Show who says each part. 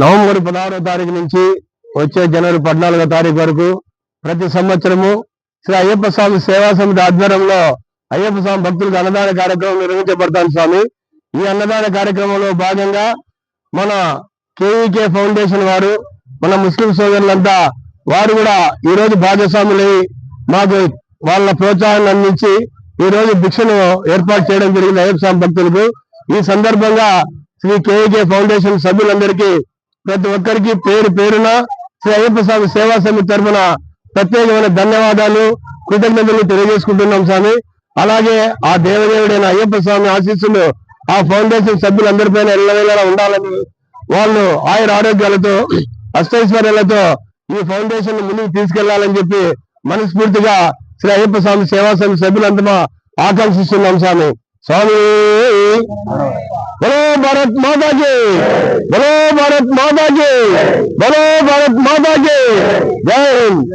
Speaker 1: November పదహారో తారీఖు నుంచి వచ్చే జనవరి పద్నాలుగో తారీఖు వరకు ప్రతి సంవత్సరము శ్రీ అయ్యప్ప స్వామి సేవా సమితి ఆధ్వర్యంలో అయ్యప్ప స్వామి భక్తులకు అన్నదాన కార్యక్రమం నిర్వహించబడతాను స్వామి. ఈ అన్నదాన కార్యక్రమంలో భాగంగా మన కేవీకే ఫౌండేషన్ వారు మన ముస్లిం సోదరులంతా వారు కూడా ఈ రోజు భాగస్వాములై మాకు వాళ్ళ ప్రోత్సాహాన్ని అందించి ఈ రోజు భిక్షను ఏర్పాటు చేయడం జరిగింది అయ్యప్ప స్వామి భక్తులకు. ఈ సందర్భంగా శ్రీ కేఏకే ఫౌండేషన్ సభ్యులందరికీ ప్రతి ఒక్కరికి పేరు పేరున శ్రీ అయ్యప్ప స్వామి సేవా సమితి తరఫున ప్రత్యేకమైన ధన్యవాదాలు కృతజ్ఞతలు తెలియజేసుకుంటున్నాం స్వామి. అలాగే ఆ దేవదేవుడైన అయ్యప్ప స్వామి ఆశీస్సులు ఆ ఫౌండేషన్ సభ్యులందరిపైన ఎల్లవేళలా ఉండాలని వాళ్ళు ఆయుర ఆరోగ్యాలతో అష్టైశ్వర్యాలతో ఈ ఫౌండేషన్ ముందుకు తీసుకెళ్ళాలని చెప్పి మనస్ఫూర్తిగా శ్రీ అయ్యప్ప స్వామి సేవా సమితి సభ్యులంతా ఆకాంక్షిస్తున్నాం స్వామి. స్వామి! ભારત માતા કી. બોલો ભારત માતા કી. બોલો ભારત માતા કી. જય હિન્દ.